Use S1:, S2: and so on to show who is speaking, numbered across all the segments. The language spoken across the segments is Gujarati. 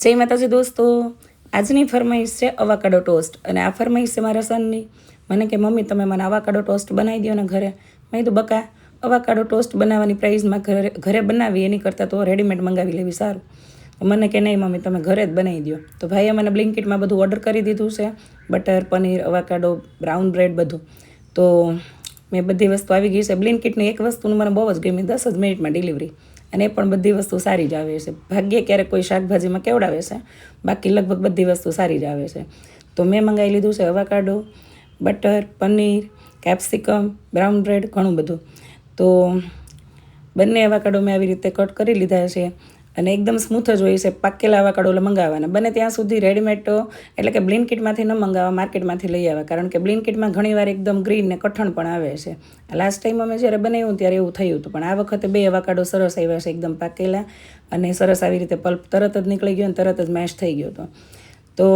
S1: જય માતાજી દોસ્તો. આજની ફરમાઈશ છે અવાકાડો ટોસ્ટ. અને આ ફરમાઈશ છે મારા સનની. મને કે, મમ્મી, તમે મને અવાકાડો ટોસ્ટ બનાવી દો ને ઘરે. મેં કીધું, બકા, અવાકાડો ટોસ્ટ બનાવવાની પ્રાઇઝમાં ઘરે ઘરે બનાવી એની કરતાં તો રેડીમેડ મંગાવી લેવી સારું. મને કે, નહીં, મમ્મી, તમે ઘરે જ બનાવી દો તો ભાઈએ મને બ્લિંકિટમાં બધું ઓર્ડર કરી દીધું છે. Butter, paneer, avocado brown bread બધું. તો મેં બધી વસ્તુ આવી ગઈ છે. બ્લિંકિટની એક વસ્તુનું મને બહુ જ ગમી દસ જ મિનિટમાં ડિલિવરી અને એ પણ બધી વસ્તુ સારી જ આવે છે. ભાગ્યે ક્યારેક કોઈ શાકભાજીમાં કેવડાવે છે, બાકી લગભગ બધી વસ્તુ સારી જ આવે છે. તો મેં મંગાવી લીધું છે avocado, butter, paneer, capsicum, brown bread, ઘણું બધું. તો બંને અવાકાડો મેં આવી રીતે કટ કરી લીધા છે. અને એકદમ સ્મૂથ જ હોય છે. પાકેલા અવાકાડો મંગાવવાના. બને ત્યાં સુધી રેડીમેડ એટલે કે બ્લિન્કિટમાંથી ન મંગાવવા, માર્કેટમાંથી લઈ આવ્યા કારણ કે બ્લિન્કિટમાં ઘણીવાર એકદમ ગ્રીન ને કઠણ પણ આવે છે. લાસ્ટ ટાઈમ અમે જ્યારે બનાવ્યું ત્યારે એવું થયું હતું. પણ આ વખતે બે અવાકાડો સરસ આવ્યા છે, એકદમ પાકેલા. અને સરસ આવી રીતે પલ્પ તરત જ નીકળી ગયો અને તરત જ મેશ થઈ ગયો હતો. તો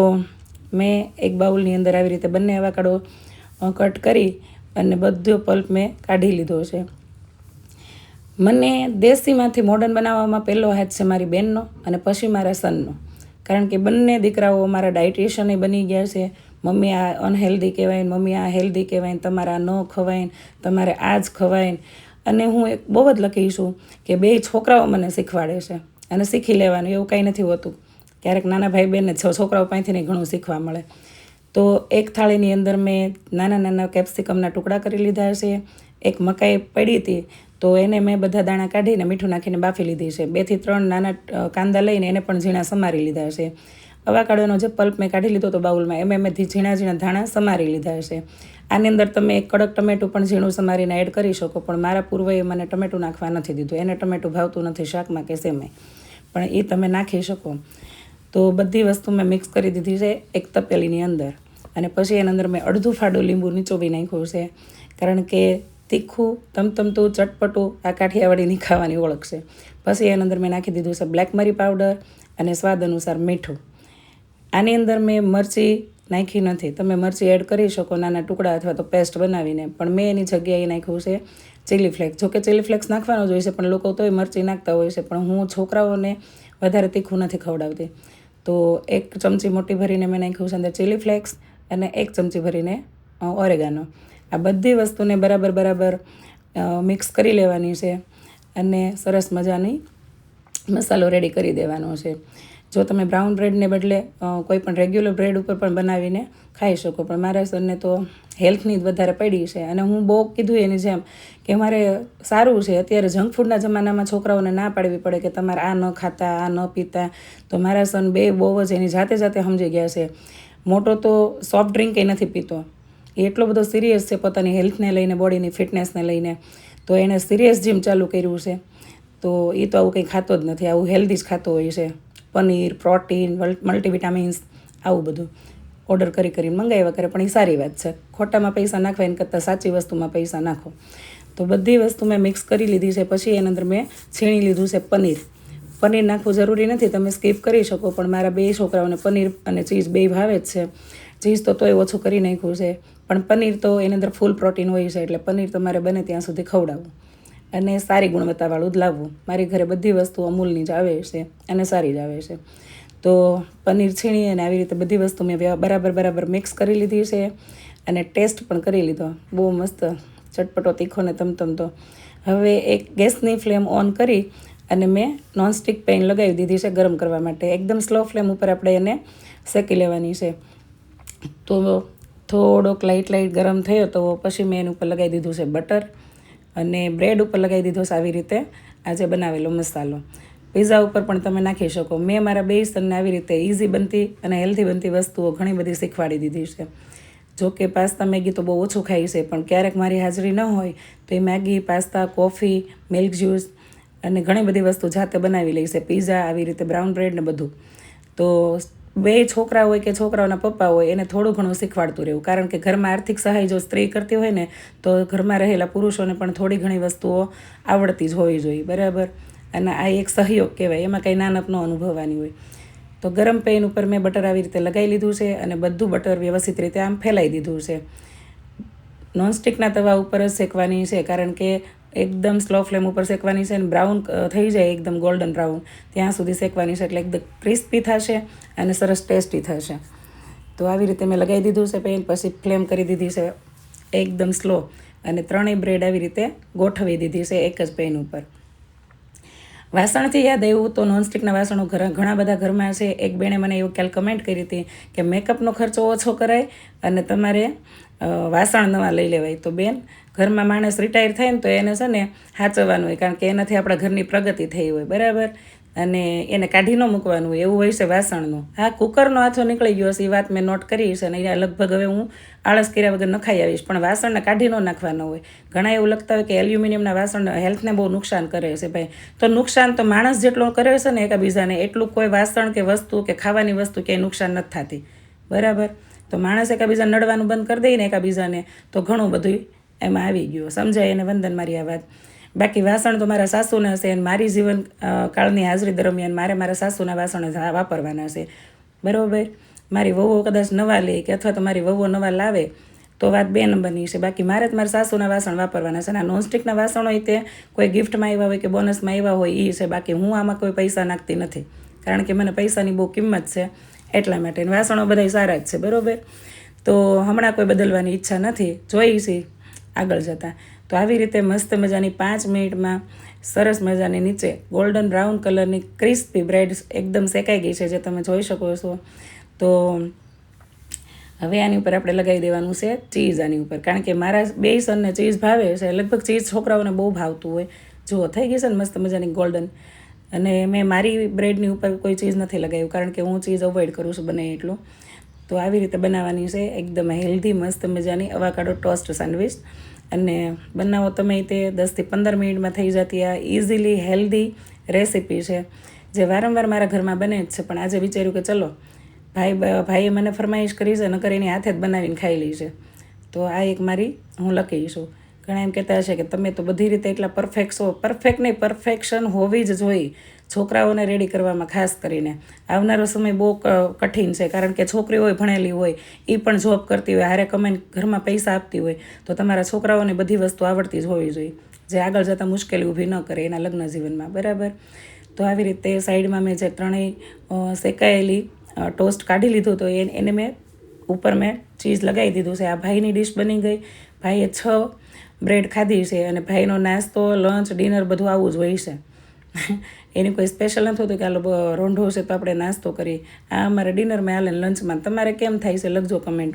S1: મેં એક બાઉલની અંદર આવી રીતે બંને અવાકાડો કટ કરી અને બધો પલ્પ મેં કાઢી લીધો છે. મને દેશીમાંથી મોડર્ન બનાવવામાં પહેલો હાથ છે મારી બહેનનો અને પછી મારા સનનો. કારણ કે બંને દીકરાઓ મારા ડાયટિશિયને બની ગયા છે. મમ્મી આ અનહેલ્ધી કહેવાય, મમ્મી આ હેલ્ધી કહેવાય, તમારા ન ખવાય, તમારે આ જ ખવાય. અને હું એક બહુ જ લખી છું કે બે છોકરાઓ મને શીખવાડે છે અને શીખી લેવાનું, એવું કાંઈ નથી હોતું. ક્યારેક નાના ભાઈ બહેનને છ છોકરાઓ પાસેથી ઘણું શીખવા મળે. તો એક થાળીની અંદર મેં નાના નાના કેપ્સિકમના ટુકડા કરી લીધા છે. એક મકાઈ પડી હતી તો એને મેં બધા દાણા કાઢીને મીઠું નાખીને બાફી લીધી છે. બેથી ત્રણ નાના કાંદા લઈને એને પણ ઝીણા સમારી લીધા છે. અવાકાડોનો જે પલ્પ મેં કાઢી લીધો હતો બાઉલમાં, એમ મેં ઝીણા ઝીણા ધાણા સમારી લીધા છે. આની અંદર તમે એક કડક ટમેટું પણ ઝીણું સમારીને એડ કરી શકો, પણ મારા પૂર્વએ મને ટમેટું નાખવા નથી દીધું. એને ટમેટું ભાવતું નથી શાકમાં કે સેમે. પણ એ તમે નાખી શકો. તો બધી વસ્તુ મેં મિક્સ કરી દીધી છે એક તપેલીની અંદર. અને પછી એની અંદર મેં અડધું ફાડું લીંબુ નીચોવી નાખ્યું છે. કારણ કે તીખું, તમતમતું, ચટપટું આ કાઠિયાવાડીની ખાવાની ઓળખ છે. પછી એની અંદર મેં નાખી દીધું છે બ્લેક મરી પાવડર અને સ્વાદ અનુસાર મીઠું. આની અંદર મેં મરચી નાખી નથી. તમે મરચી એડ કરી શકો, નાના ટુકડા અથવા તો પેસ્ટ બનાવીને. પણ મેં એની જગ્યાએ નાખ્યું છે ચીલી ફ્લેક્સ જોકે ચીલી ફ્લેક્સ નાખવાનો જ હોય છે, પણ લોકો તોય મરચી નાખતા હોય છે. પણ હું છોકરાઓને વધારે તીખું નથી ખવડાવતી. તો એક ચમચી મોટી ભરીને મેં નાખ્યું છે અંદર ચીલી ફ્લેક્સ અને એક ચમચી ભરીને ઓરેગાનો આ બધી વસ્તુને બરાબર બરાબર મિક્સ કરી લેવાની છે અને સરસ મજાની મસાલો રેડી કરી દેવાનો છે. જો તમે બ્રાઉન બ્રેડને બદલે કોઈ પણ રેગ્યુલર બ્રેડ ઉપર પણ બનાવીને ખાઈ શકો, પણ મારા સરને તો હેલ્થની જ વધારે પડી છે. અને હું બહુ કીધું એની જેમ કે મારે સારું છે, અત્યારે જંક ફૂડના જમાનામાં છોકરાઓને ના પાડવી પડે કે તમારે આ ન ખાતા, આ ન પીતા. તો મારા સન બે બહુ જ એની જાતે જાતે સમજી ગયા છે. મોટો તો સોફ્ટ ડ્રિંક એ નથી પીતો. એ એટલો બધો સિરિયસ છે પોતાની હેલ્થને લઈને બોડીની ફિટનેસને લઈને. તો એણે સિરિયસ જીમ ચાલુ કર્યું છે. તો એ તો આવું કંઈ ખાતો જ નથી, આવું હેલ્ધી જ ખાતો હોય છે. પનીર પ્રોટીન મલ્ટીવિટામિન્સ આવું બધું ઓર્ડર કરી કરીને મંગાવ્યા કરે, પણ એ સારી વાત છે. ખોટામાં પૈસા નાખવા એના કરતાં સાચી વસ્તુમાં પૈસા નાખો. તો બધી વસ્તુ મેં મિક્સ કરી લીધી છે, પછી એની અંદર મેં છીણી લીધું છે પનીર. પનીર નાખવું જરૂરી નથી, તમે સ્કીપ કરી શકો, પણ મારા બે છોકરાઓને પનીર અને ચીઝ બે ભાવે જ છે. ચીઝ તો તોય ઓછું કરી નાખ્યું છે. પણ પનીર તો એની અંદર ફૂલ પ્રોટીન હોય છે એટલે પનીર તમારે બને ત્યાં સુધી ખવડાવવું અને સારી ગુણવત્તાવાળું જ લાવવું. મારી ઘરે બધી વસ્તુ અમૂલની જ આવે છે અને સારી જ આવે છે. તો પનીર છીણી અને આવી રીતે બધી વસ્તુ મેં બરાબર બરાબર મિક્સ કરી લીધી છે અને ટેસ્ટ પણ કરી લીધો. બહુ મસ્ત, ચટપટો, તીખો ને તમતમતો હવે એક ગેસની ફ્લેમ ઓન કરી અને મેં નોનસ્ટિક પેન લગાવી દીધી છે ગરમ કરવા માટે. એકદમ સ્લો ફ્લેમ ઉપર આપણે એને શેકી લેવાની છે. તો થોડોક લાઇટ લાઇટ ગરમ થયો તો પછી મેં એની ઉપર લગાવી દીધું છે બટર અને બ્રેડ ઉપર લગાવી દીધો છે આવી રીતે. આજે બનાવેલો મસાલો. પીઝા ઉપર પણ તમે નાખી શકો. મેં મારા બે તમને આવી રીતે ઇઝી બનતી અને હેલ્ધી બનતી વસ્તુઓ ઘણી બધી શીખવાડી દીધી છે. જો કે પાસ્તા મેગી તો બહુ ઓછું ખાઈ છે, પણ ક્યારેક મારી હાજરી ન હોય તો એ Maggi, pasta, coffee milk juice અને ઘણી બધી વસ્તુ જાતે બનાવી લઈ છે. પીઝા આવી રીતે બ્રાઉન બ્રેડ ને બધું. તો બે છોકરા હોય કે છોકરાઓના પપ્પા હોય, એને થોડું ઘણું શીખવાડતું રહેવું. કારણ કે ઘરમાં આર્થિક સહાય જો સ્ત્રી કરતી હોય ને, તો ઘરમાં રહેલા પુરુષોને પણ થોડી ઘણી વસ્તુઓ આવડતી જ હોવી જોઈએ. બરાબર? અને આ એક સહયોગ કહેવાય. એમાં કંઈ નાનપ ન અનુભવવાની હોય. તો ગરમ પેન ઉપર મેં બટર આવી રીતે લગાવી લીધું છે અને બધું બટર વ્યવસ્થિત રીતે આમ ફેલાઈ દીધું છે. નોનસ્ટિકના તવા ઉપર જ શેકવાની છે, કારણ કે એકદમ સ્લો ફ્લેમ ઉપર શેકવાની છે અને બ્રાઉન થઈ જાય એકદમ ગોલ્ડન બ્રાઉન ત્યાં સુધી શેકવાની છે એટલે એકદમ ક્રિસ્પી થશે અને સરસ ટેસ્ટી થશે. તો આવી રીતે મેં લગાવી દીધું છે પેન પછી ફ્લેમ કરી દીધી છે એકદમ સ્લો. અને ત્રણેય બ્રેડ આવી રીતે ગોઠવી દીધી છે એક જ પેન ઉપર. વાસણથી યાદ આવ્યું તો નોનસ્ટિકના વાસણો ઘણા બધા ઘરમાં છે. એક બેણે મને એવું ખ્યાલ કમેન્ટ કરી હતી કે મેકઅપનો ખર્ચો ઓછો કરાય અને તમારે વાસણ નવા લઈ લેવાય. તો બેન, ઘરમાં માણસ રિટાયર થાય ને તો એને છે ને સાચવવાનું હોય, કારણ કે એનાથી આપણા ઘરની પ્રગતિ થઈ હોય, બરાબર? અને એને કાઢી ન મૂકવાનું હોય, એવું હોય છે વાસણનું. હા, કુકરનો હાથો નીકળી ગયો હશે, એ વાત મેં નોટ કરી છે અને એ લગભગ હવે હું આળસ કર્યા વગર નખાઈ આવીશ, પણ વાસણને કાઢી ન નાખવાનું હોય. ઘણા એવું લગતા હોય કે એલ્યુમિનિયમના વાસણ હેલ્થને બહુ નુકસાન કરે છે ભાઈ. તો નુકસાન તો માણસ જેટલો કરે છે ને, એકબીજાને એટલું કોઈ વાસણ કે વસ્તુ કે ખાવાની વસ્તુ ક્યાંય નુકસાન નથી થતી. બરાબર? તો માણસ એકાબીજા નડવાનું બંધ કરી દઈને એકબીજાને, તો ઘણું બધું એમાં આવી ગયું. સમજાય એને વંદન મારી આ વાત. બાકી વાસણ તો મારા સાસુના હશે અને મારી જીવન કાળની હાજરી દરમિયાન મારે મારા સાસુના વાસણ વાપરવાના છે બરાબર? મારી વહુઓ કદાચ નવા લે કે અથવા તો મારી વહુઓ નવા લાવે, તો વાત બે નંબરની છે. બાકી મારે જ મારા સાસુના વાસણ વાપરવાના છે અને આ નોનસ્ટિકના વાસણ હોય તે કોઈ ગિફ્ટમાં આવ્યા હોય કે બોનસમાં આવ્યા હોય એ છે. બાકી હું આમાં કોઈ પૈસા નાખતી નથી. કારણ કે મને પૈસાની બહુ કિંમત છે. એટલા માટે. વાસણો બધા સારા જ છે, બરાબર? તો હમણાં કોઈ બદલવાની ઈચ્છા નથી. જોઈશી આગળ જતાં. તો આવી રીતે મસ્ત મજાની પાંચ મિનિટમાં સરસ મજાની નીચે ગોલ્ડન બ્રાઉન કલરની ક્રિસ્પી બ્રેડ એકદમ શેકાઈ ગઈ છે, જે તમે જોઈ શકો છો. તો હવે આની ઉપર આપણે લગાવી દેવાનું છે ચીઝ આની ઉપર. કારણ કે મારા બે સનને ચીઝ ભાવે છે. લગભગ ચીઝ છોકરાઓને બહુ ભાવતું હોય. જુઓ, થઈ ગઈ છે ને મસ્ત મજાની ગોલ્ડન અને મેં મારી બ્રેડની ઉપર કોઈ ચીઝ નથી લગાવ્યું, કારણ કે હું ચીઝ અવોઇડ કરું છું બને એટલું. તો આવી રીતે બનાવવાની છે, એકદમ હેલ્ધી, મસ્ત મજાની અવાકાડો ટોસ્ટ સેન્ડવિચ. અને બનાવો તમે તે દસથી પંદર મિનિટમાં થઈ જતી આ ઇઝીલી હેલ્ધી રેસીપી છે, જે વારંવાર મારા ઘરમાં બને જ છે. પણ આજે વિચાર્યું કે ચલો, ભાઈ ભાઈએ મને ફરમાઈશ કરી છે, નકર એની હાથે જ બનાવીને ખાઈ લઈ છે. તો આ એક મારી હું લખી છું. ઘણા એમ કહેતા હશે કે તમે તો બધી રીતે એટલા પરફેક્ટ છો. પરફેક્ટ નહીં પરફેક્શન હોવી જ જોઈએ છોકરાઓને રેડી કરવામાં, ખાસ કરીને. આવનારો સમય બહુ કઠિન છે, કારણ કે છોકરી હોય, ભણેલી હોય એ પણ જોબ કરતી હોય, હારે કમાઈને ઘરમાં પૈસા આપતી હોય, તો તમારા છોકરાઓને બધી વસ્તુ આવડતી જ હોવી જોઈએ. જે આગળ જતાં મુશ્કેલી ઊભી ન કરે એના લગ્ન જીવનમાં, બરાબર? તો આવી રીતે સાઈડમાં મેં જે ત્રણેય શેકાયેલી ટોસ્ટ કાઢી લીધું, તો એને મેં ઉપર મેં ચીઝ લગાવી દીધું છે. આ ભાઈની ડિશ બની ગઈ. ભાઈએ છ બ્રેડ ખાધી છે અને ભાઈનો નાસ્તો લંચ ડિનર બધું આવું જ હોય છે. એની કોઈ સ્પેશિયલ નથી હોતું કે આ રોંઢો છે તો આપણે નાસ્તો કરીએ. આ અમારે ડિનરમાં હાલે લંચમાં તમારે કેમ થાય છે? લખજો કમેન્ટ